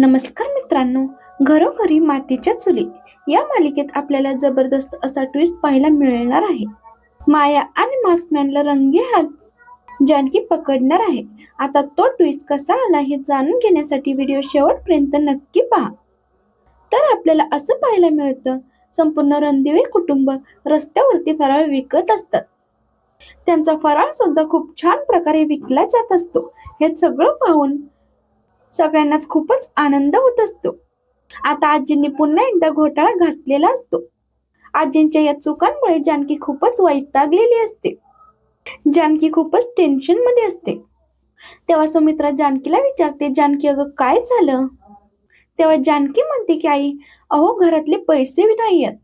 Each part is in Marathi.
नमस्कार मित्रांनो घरोघरी मातीच्या चुली या मालिकेत आपल्याला जबरदस्त असा ट्विस्ट पाहायला मिळणार आहे. माया आणि मास्कमॅनला रंगे हात जानकी पकडणार आहे. आता तो ट्विस्ट कसा आला हे जाणून घेण्यासाठी व्हिडिओ शेवटपर्यंत नक्की पहा. तर आपल्याला असं पाहायला मिळतं संपूर्ण रणदिवे कुटुंब रस्त्यावरती फराळ विकत असतात. त्यांचा फराळ सुद्धा खूप छान प्रकारे विकला जात असतो. हे सगळं पाहून सगळ्यांनाच खूपच आनंद होत असतो. आता आजींनी पुन्हा एकदा घोटाळा घातलेला असतो. आजींच्या या चुकांमुळे जानकी खूपच वैतागलेली असते. जानकी खूपच टेन्शनमध्ये असते. तेव्हा सुमित्रा जानकीला विचारते जानकी अगं काय झालं? तेव्हा जानकी म्हणते की आई अहो घरातले पैसे नाही आहेत.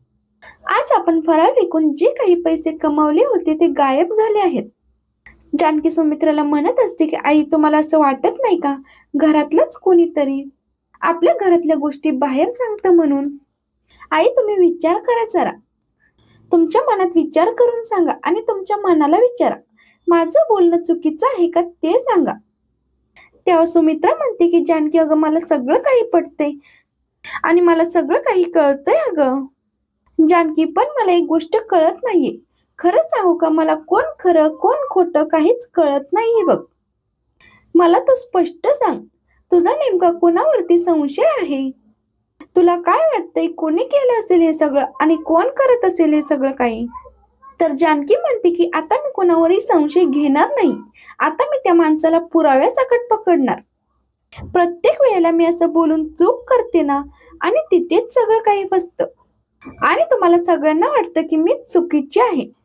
आज आपण फराळ विकून जे काही पैसे कमावले होते ते गायब झाले आहेत. जानकी सुमित्राला म्हणत असते की आई तुम्हाला असं वाटत नाही का? घरातलंच कोणीतरी आपल्या घरातल्या गोष्टी बाहेर सांगतं म्हणून. आई तुम्ही विचार करा जरा. तुमच्या मनात विचार करून सांगा आणि तुमच्या मनाला विचारा. माझं बोलणं चुकीचं आहे का ते सांगा. तेव्हा सुमित्रा म्हणते की जानकी अगं मला सगळं काही पटतंय आणि मला सगळं काही कळतंय अगं. जानकी पण मला एक गोष्ट कळत नाहीये. खरंच सांगू का? मला कोण खरं कोण खोटं काहीच कळत नाही बघ. मला तू स्पष्ट सांग. तुझा नेमका कोणावरती संशय आहे? तुला काय वाटतंय कोणी केलं असेल हे सगळं आणि कोण करत असेल हे सगळं काही? तर जानकी म्हणते की आता मी कोणावरही संशय घेणार नाही. आता मी त्या माणसाला पुराव्यासकट पकडणार. प्रत्येक वेळेला मी असं बोलून चूक करते ना आणि तिथेच सगळं काही फसतं. आणि तुम्हाला सगळ्यांना वाटतं की मी चुकीची आहे.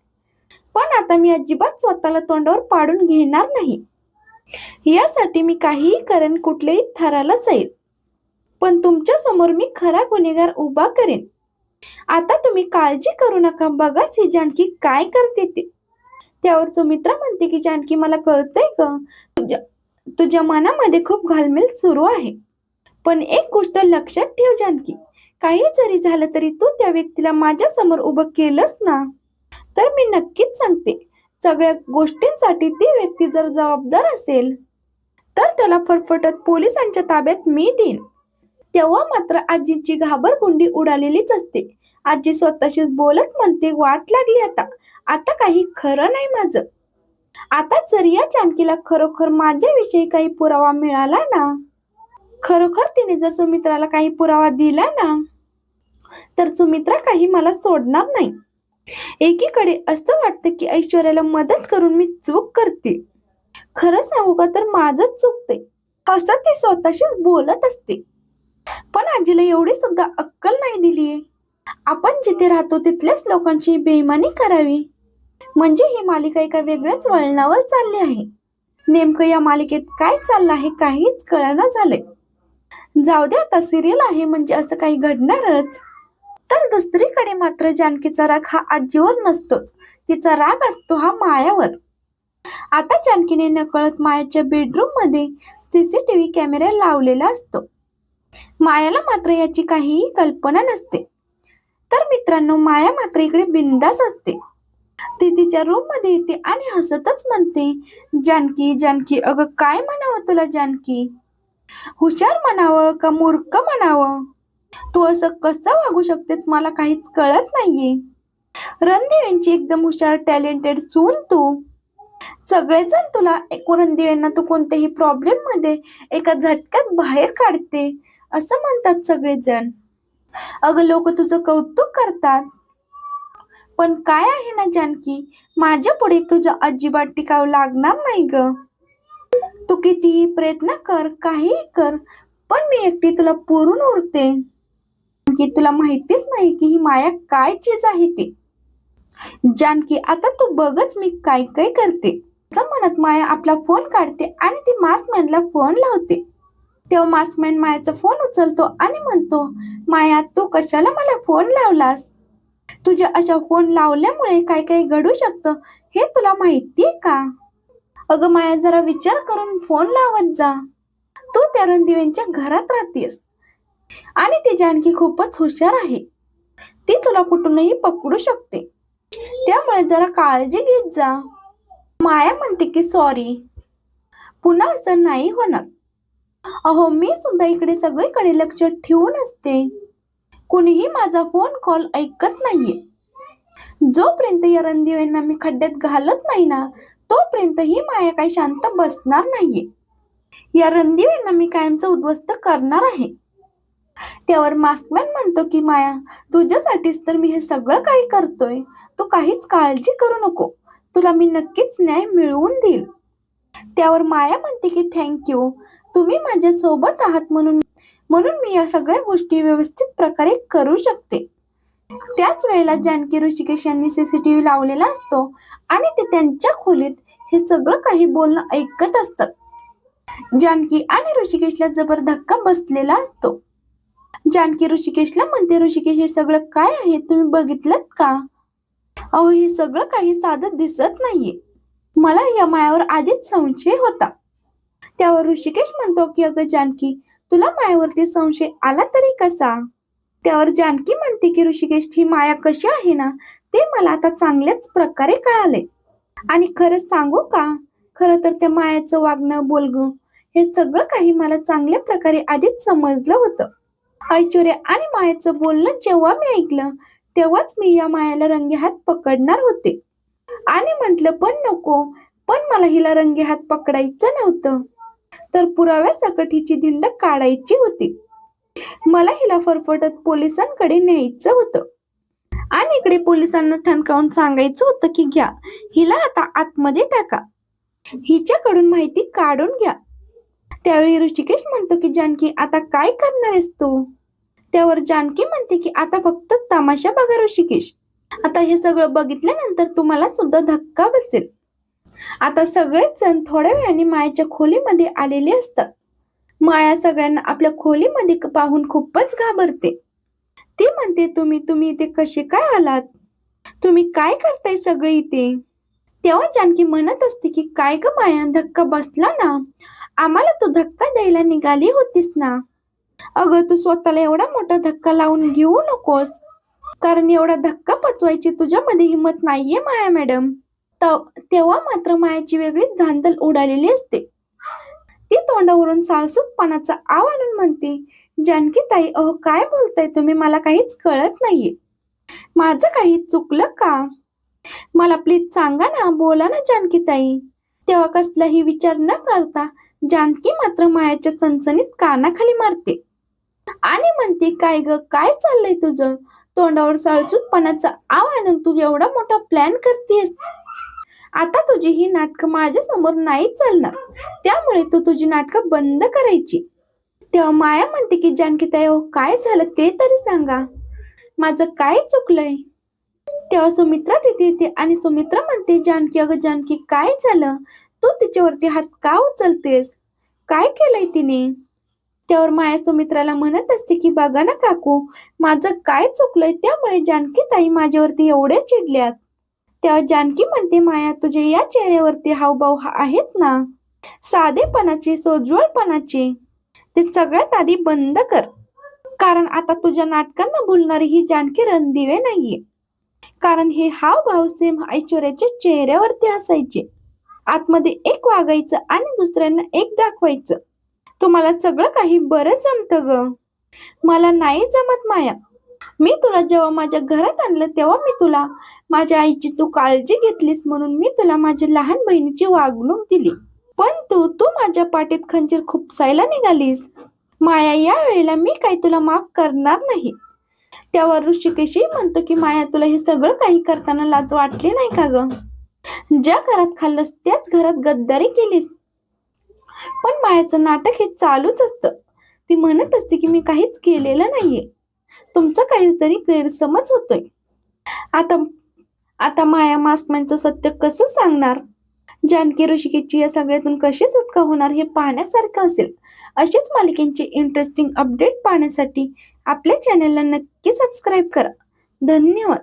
पण आता मी अजिबात स्वतःला तोंडावर पाडून घेणार नाही. यासाठी मी काहीही करेन कुठल्याही थराला जाईल पण तुमच्यासमोर मी खरा गुन्हेगार उभा करेन. आता तुम्ही काळजी करू नका बघाच ही जानकी काय करते ते. त्यावर सुमित्रा म्हणते की जानकी मला कळतंय ग तुझ्या तुझ्या मनामध्ये खूप घालमेल सुरू आहे. पण एक गोष्ट लक्षात ठेव जानकी काही जरी झालं तरी तू त्या व्यक्तीला माझ्यासमोर उभं केलंस ना तर मी नक्कीच सांगते. सगळ्या गोष्टींसाठी ती व्यक्ती जर जबाबदार असेल तर त्याला फरफटत पोलिसांच्या ताब्यात मी देईन. तेव्हा मात्र आजीची घाबरगुंडी उडालेलीच असते. आजी स्वतःशीच बोलत म्हणते वाट लागली आता. आता काही खरं नाही माझं. आता जर या जानकीला खरोखर माझ्याविषयी काही पुरावा मिळाला ना? खरोखर तिने जर सुमित्राला काही पुरावा दिला ना? तर सुमित्रा काही मला सोडणार नाही. एकीकडे असं वाटतं की ऐश्वर्याला मदत करून मी चूक करते. खरं सांगू का तर माझंच चुकते असं ती स्वतःशीच बोलत असते. पण आजीला एवढी सुद्धा अक्कल नाही दिलीये. आपण जिथे राहतो तिथल्याच लोकांची बेईमानी करावी. म्हणजे ही मालिका एका वेगळ्याच वळणावर चालली आहे. नेमकं या मालिकेत काय चाललं आहे काहीच कळना झालंय. जाऊ दे आता सिरियल आहे म्हणजे असं काही घडणारच. तर दुसरीकडे मात्र जानकीचा राग हा आजीवर नसतोच तिचा राग असतो हा मायावर. आता जानकीने नकळत मायाच्या बेडरूममध्ये सीसीटीव्ही कॅमेरा लावलेला असतो. मायाला मात्र याची काहीही कल्पना नसते. तर मित्रांनो माया मात्र इकडे बिंदास असते. ती तिच्या रूममध्ये येते आणि हसतच म्हणते जानकी जानकी अगं काय म्हणावं तुला जानकी? हुशार म्हणावं का मूर्ख म्हणावं? तू असं कसं वागू शकतेस मला काहीच कळत नाहीये. रणदेवींची एकदम हुशार टॅलेंटेड सून तू. सगळेजण तुला रणदेवींना तू कोणत्याही प्रॉब्लेममध्ये एका झटक्यात बाहेर काढते असं म्हणतात सगळेजण. अगं लोक तुझं कौतुक करतात. पण काय आहे ना जानकी? माझ्या पुढे तुझ्या अजिबात टिकाव लागणार नाही ग. तू कितीही प्रयत्न कर काहीही कर पण मी एकटी तुला पुरून उरते. जानकी तुला माहितीच नाही की ही माया काय चीज आहे ती? जानकी आता तू बघच मी काय काय करते. म्हणत माया आपला फोन काढते आणि ती मास्कमॅनला फोन लावते. तेव्हा मास्कमॅन मायाचा फोन उचलतो आणि म्हणतो माया तू कशाला मला फोन लावलास? तुझ्या अशा फोन लावल्यामुळे काय काय घडू शकतं हे तुला माहितीये का? अगं माया जरा विचार करून फोन लावत जा. तू त्या रणदिव्यांच्या घरात राहतेस. आणि ती जानकी खूपच हुशार आहे. ती तुला कुठूनही पकडू शकते. त्यामुळे जरा काळजी घेत जा. माया म्हणते की सॉरी पुन्हा असं नाही होणार. अहो मी सुद्धा इकडे सगळीकडे लक्ष ठेवून असते. कुणीही माझा फोन कॉल ऐकत नाहीये. जोपर्यंत या रणदिव्यांना मी खड्ड्यात घालत नाही ना तोपर्यंत ही माया काही शांत बसणार नाहीये. या रणदिवेंना मी कायमचं उद्ध्वस्त करणार आहे. त्यावर मास्कमॅन म्हणतो की माया तुझ्यासाठीच तर मी हे सगळं काही करतोय. तू काहीच काळजी करू नको. तुला मी नक्कीच न्याय मिळवून देईल. त्यावर माया म्हणते की थँक्यू तुम्ही माझ्या सोबत आहात म्हणून म्हणून मी या सगळ्या गोष्टी व्यवस्थित प्रकारे करू शकते. त्याच वेळेला जानकी ऋषिकेश यांनी सीसीटीव्ही लावलेला असतो आणि ते त्यांच्या खोलीत हे सगळं काही बोलणं ऐकत असतात. जानकी आणि ऋषिकेशला जबर धक्का बसलेला असतो. जानकी ऋषिकेशला म्हणते ऋषिकेश हे सगळं काय आहे? तुम्ही बघितलं का? अहो हे सगळं काही साधत दिसत नाहीये. मला या मायावर आधीच संशय होता. त्यावर ऋषिकेश म्हणतो की अगं जानकी तुला मायावरती संशय आला तरी कसा? त्यावर जानकी म्हणते की ऋषिकेश ही माया कशी आहे ना ते मला आता चांगल्याच प्रकारे कळाले आणि खरंच सांगू का? खरं तर त्या मायाचं वागणं बोलगं हे सगळं काही मला चांगल्या प्रकारे आधीच समजलं होतं. ऐश्वर्या आणि मायाचं बोलणं जेव्हा मी ऐकलं तेव्हाच मी या मायाला रंगे हात पकडणार होते. आणि म्हटलं पण नको पण मला हिला रंगे हात पकडायचं नव्हतं. तर पुराव्यासकट हिची दिंड काढायची होती. मला हिला फरफटत पोलिसांकडे न्यायचं होतं. आणि इकडे पोलिसांना ठणकावून सांगायचं होतं की घ्या हिला आता आतमध्ये टाका. हिच्याकडून माहिती काढून घ्या. त्यावेळी ऋषिकेश म्हणतो की जानकी आता काय करणार आहेस तू? त्यावर जानकी म्हणते की आता फक्त तमाशा बघा ऋषिकेश. आता हे सगळं बघितल्यानंतर तुम्हाला सुद्धा धक्का बसेल. आता सगळेच जण थोड्या वेळाने मायाच्या खोलीमध्ये आलेले असतात. माया सगळ्यांना आपल्या खोलीमध्ये पाहून खूपच घाबरते. ती म्हणते तुम्ही तुम्ही इथे कसे काय आलात? तुम्ही काय करताय सगळे इथे? तेव्हा जानकी म्हणत असते की काय ग माया धक्का बसला ना? आम्हाला तू धक्का द्यायला निघाली होतीस ना? अगं तू स्वतःला एवढा मोठा धक्का लावून घेऊ नकोस. कारण एवढा धक्का पचवायची तुझ्यामध्ये हिंमत नाहीये माया मॅडम. तेव्हा मात्र मायाची वेगळी धांदल उडालेली असते. ती तोंडावरून साळसूतपणाचा आव आणून म्हणते जानकी ताई अहो काय बोलताय तुम्ही? मला काहीच कळत नाहीये. माझं काही चुकलं का? मला प्लीज सांगा ना बोला ना जानकी ताई. तेव्हा कसलाही विचार न करता जानकी मात्र मायाच्या सणसणीत कानाखाली मारते. आणि म्हणते काय ग? काय चाललंय तुझं? तोंडावर साळसूतपणाचा आव आणून तू एवढा मोठा प्लॅन करतेस. आता तुझी ही नाटकं माझ्यासमोर नाही चालणार. त्यामुळे तू तुझी नाटकं बंद करायची. तेव्हा माया म्हणते की जानकीताई अहो काय झालं ते तरी सांगा. माझं काय चुकलंय? तेव्हा सुमित्रा तिथे येते आणि सुमित्रा म्हणते जानकी अगं जानकी काय झालं? तू तिच्यावरती हात का उचलतेस? काय केलंय तिने? त्यावर माया सुमित्राला म्हणत असते की बघा ना काकू माझं काय चुकलंय त्यामुळे जानकी ताई माझ्यावरती एवढे चिडल्यात. तेव्हा जानकी म्हणते माया तुझे या चेहऱ्यावरती हावभाव आहेत ना? साधेपणाचे सोज्वळपणाचे. ते सगळ्यात आधी बंद कर. कारण आता तुझ्या नाटकांना बोलणारी ही जानकी रणदिवे नाहीये. कारण हे हावभाव सेम ऐश्वर्याच्या चेहऱ्यावरती असायचे. आतमध्ये एक वागायचं आणि दुसऱ्यांना एक दाखवायचं. तुम्हाला सगळं काही बरं जमतं ग. मला नाही जमत माया. मी तुला जेव्हा माझ्या घरात आणलं तेव्हा मी तुला माझ्या आईची तू काळजी घेतलीस म्हणून मी तुला माझ्या लहान बहिणीची वागणूक दिली. पण तू तू माझ्या पाठीत खंजीर खुपसायला निघालीस. माया या वेळेला मी काही तुला माफ करणार नाही. त्यावर ऋषिकेशही म्हणतो की माया तुला हे सगळं काही करताना लाज वाटली नाही का ग? ज्या घरात खाल्लंस त्याच घरात गद्दारी केलीस. पण मायाचं नाटक हे चालूच असतं. ती म्हणत असते की मी काहीच केलेलं नाहीये. तुमचं काहीतरी गैरसमज होतोय. आता आता माया मास्कमॅनचं सत्य कसं सांगणार? जानकी ऋषिकेची या सगळ्यातून कशी सुटका होणार हे पाहण्यासारखं असेल. अशीच मालिकेंचे इंटरेस्टिंग अपडेट पाहण्यासाठी आपल्या चॅनलला नक्की सबस्क्राईब करा. धन्यवाद.